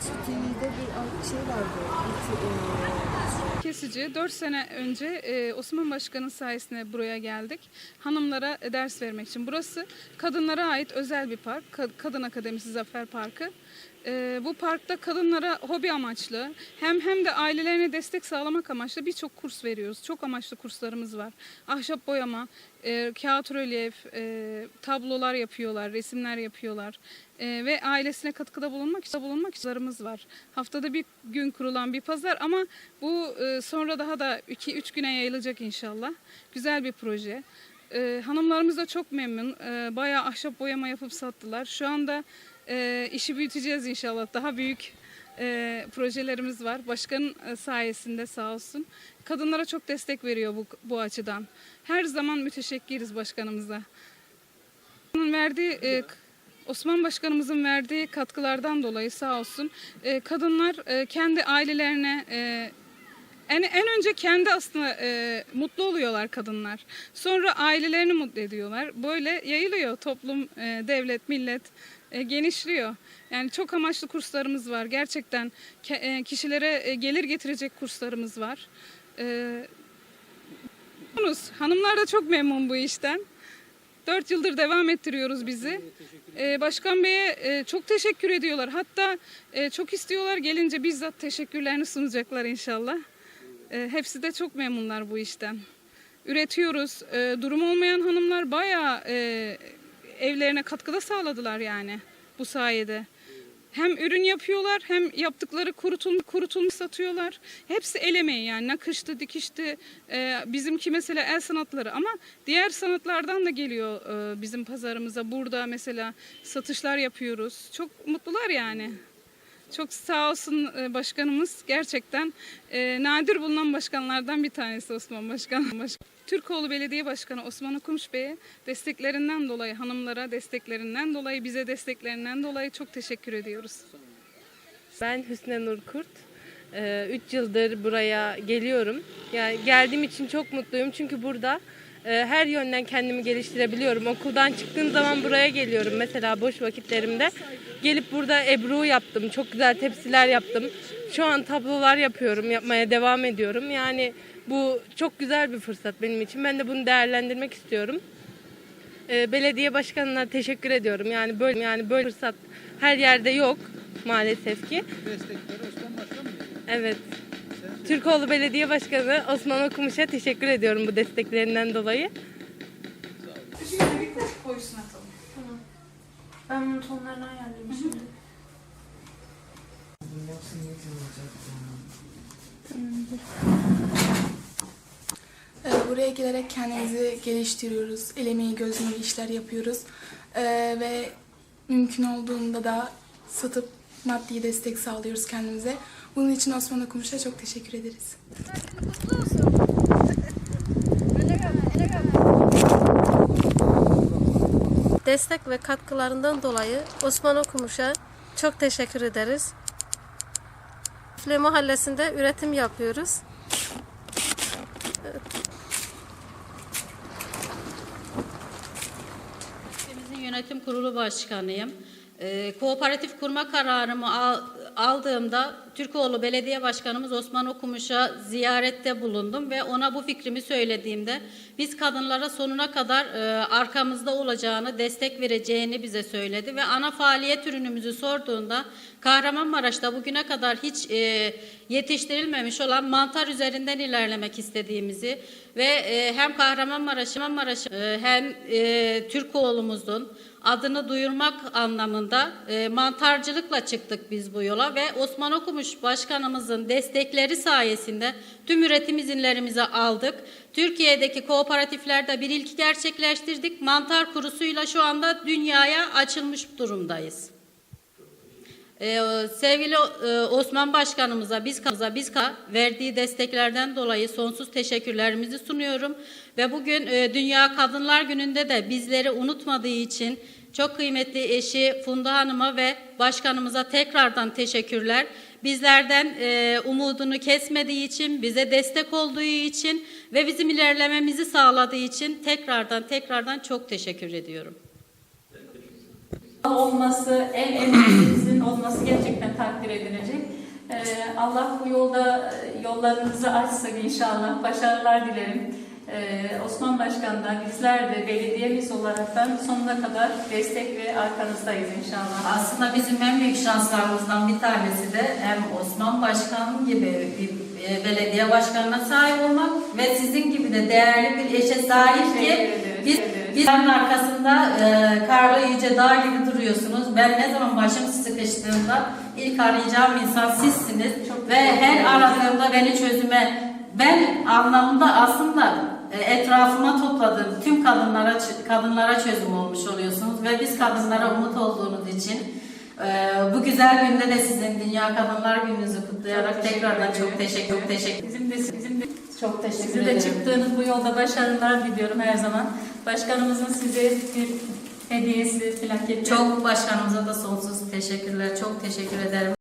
TV'de bir şey vardı. Bir, e, Kesici 4 sene önce e, Osman Başkan'ın sayesinde buraya geldik. Hanımlara ders vermek için. Burası kadınlara ait özel bir park. Ka- Kadın Akademisi Zafer Parkı. E, bu parkta kadınlara hobi amaçlı hem hem de ailelerine destek sağlamak amaçlı birçok kurs veriyoruz. Çok amaçlı kurslarımız var. Ahşap boyama, e, kağıt rölyef, e, tablolar yapıyorlar, resimler yapıyorlar. E, ve ailesine katkıda bulunmak için bulunmak içinlerimiz var. Haftada bir gün kurulan bir pazar ama bu e, sonra daha da 2-3 güne yayılacak inşallah. Güzel bir proje. E, hanımlarımız da çok memnun. E, bayağı ahşap boyama yapıp sattılar. Şu anda e, işi büyüteceğiz inşallah. Daha büyük e, projelerimiz var. Başkanın e, sayesinde sağ olsun. Kadınlara çok destek veriyor bu, bu açıdan. Her zaman müteşekkiriz başkanımıza. Onun verdiği e, Osman Başkanımızın verdiği katkılardan dolayı sağ olsun e, kadınlar e, kendi ailelerine e, en, en önce kendi aslında e, mutlu oluyorlar kadınlar. Sonra ailelerini mutlu ediyorlar. Böyle yayılıyor toplum, e, devlet, millet e, genişliyor. Yani çok amaçlı kurslarımız var. Gerçekten ke- e, kişilere e, gelir getirecek kurslarımız var. E. Hanımlar da çok memnun bu işten. Dört yıldır devam ettiriyoruz bizi. Ee, Başkan Bey'e e, çok teşekkür ediyorlar. Hatta e, çok istiyorlar gelince bizzat teşekkürlerini sunacaklar inşallah. E, hepsi de çok memnunlar bu işten. Üretiyoruz. E, durum olmayan hanımlar bayağı e, evlerine katkıda sağladılar yani bu sayede. Hem ürün yapıyorlar hem yaptıkları kurutulmuş, kurutulmuş satıyorlar. Hepsi el emeği yani nakıştı, dikişti. Ee, bizimki mesela el sanatları ama diğer sanatlardan da geliyor e, bizim pazarımıza. Burada mesela satışlar yapıyoruz. Çok mutlular yani. Çok sağ olsun e, başkanımız. Gerçekten e, nadir bulunan başkanlardan bir tanesi Osman Başkan. Baş- Türkoğlu Belediye Başkanı Osman Okumuş Bey'e desteklerinden dolayı, hanımlara desteklerinden dolayı, bize desteklerinden dolayı çok teşekkür ediyoruz. Ben Hüsnü Nur Kurt. 3 yıldır buraya geliyorum. Yani geldiğim için çok mutluyum çünkü burada e, her yönden kendimi geliştirebiliyorum. Okuldan çıktığım zaman buraya geliyorum. Mesela boş vakitlerimde gelip burada ebru yaptım. Çok güzel tepsiler yaptım. Şu an tablolar yapıyorum, yapmaya devam ediyorum. Yani bu çok güzel bir fırsat benim için. Ben de bunu değerlendirmek istiyorum. E, belediye başkanına teşekkür ediyorum. Yani böyle yani böyle fırsat her yerde yok maalesef ki. Destekleri Osman Başkan mı? Evet. Türkoğlu Belediye Başkanı Osman Okumuş'a teşekkür ediyorum bu desteklerinden dolayı. Ben bunun tonlarını ayarlayayım şimdi. Ee, Buraya gelerek kendimizi geliştiriyoruz. El emeği göz nuru işler yapıyoruz. Ee, ve mümkün olduğunda da satıp maddi destek sağlıyoruz kendimize. Bunun için Osman Okumuş'a çok teşekkür ederiz. destek ve katkılarından dolayı Osman Okumuş'a çok teşekkür ederiz. File Mahallesi'nde üretim yapıyoruz. Ülkemizin yönetim kurulu başkanıyım. Ee, kooperatif kurma kararımı al- aldığımda Türkoğlu Belediye Başkanımız Osman Okumuş'a ziyarette bulundum ve ona bu fikrimi söylediğimde biz kadınlara sonuna kadar e, arkamızda olacağını, destek vereceğini bize söyledi ve ana faaliyet ürünümüzü sorduğunda Kahramanmaraş'ta bugüne kadar hiç e, yetiştirilmemiş olan mantar üzerinden ilerlemek istediğimizi ve e, hem Kahramanmaraş, Kahramanmaraş e, hem e, Türkoğlu'muzun adını duyurmak anlamında e, mantarcılıkla çıktık biz bu yola ve Osman Okumuş Başkanımızın destekleri sayesinde tüm üretim izinlerimizi aldık. Türkiye'deki kooperatiflerde bir ilki gerçekleştirdik. Mantar kurusuyla şu anda dünyaya açılmış durumdayız. Ee, sevgili e, Osman Başkanımıza, biz biz verdiği desteklerden dolayı sonsuz teşekkürlerimizi sunuyorum ve bugün e, Dünya Kadınlar Günü'nde de bizleri unutmadığı için çok kıymetli eşi Funda Hanım'a ve başkanımıza tekrardan teşekkürler. Bizlerden e, umudunu kesmediği için, bize destek olduğu için ve bizim ilerlememizi sağladığı için tekrardan tekrardan çok teşekkür ediyorum. Olması, el emeğimizin olması gerçekten takdir edinecek. Ee, Allah bu yolda e, yollarınızı açsın inşallah. Başarılar dilerim. Ee, Osman Başkan'dan bizler de belediyemiz olaraktan sonuna kadar destek ve arkanızdayız inşallah. Aslında bizim en büyük şanslarımızdan bir tanesi de hem Osman Başkan gibi bir e, belediye başkanına sahip olmak ve sizin gibi de değerli bir eşe sahip ki ederiz. Biz arkasında e, Karlı Yüce Dağ gibi duruyorsunuz. Ben ne zaman başım sıkıştığında ilk arayacağım insan sizsiniz. Çok Ve her aradığımda beni çözüme, ben anlamında aslında e, etrafıma topladığım tüm kadınlara kadınlara çözüm olmuş oluyorsunuz. Ve biz kadınlara umut olduğunuz için bu güzel günde de sizin Dünya Kadınlar Gününüzü kutlayarak Çok tekrardan çok teşekkür, çok teşekkür Bizim de bizim de çok teşekkür Sizin de ederim. çıktığınız bu yolda başarılar diliyorum her zaman. Başkanımızın size bir hediyesi, plaketi. Çok başkanımıza da sonsuz teşekkürler. Çok teşekkür ederim.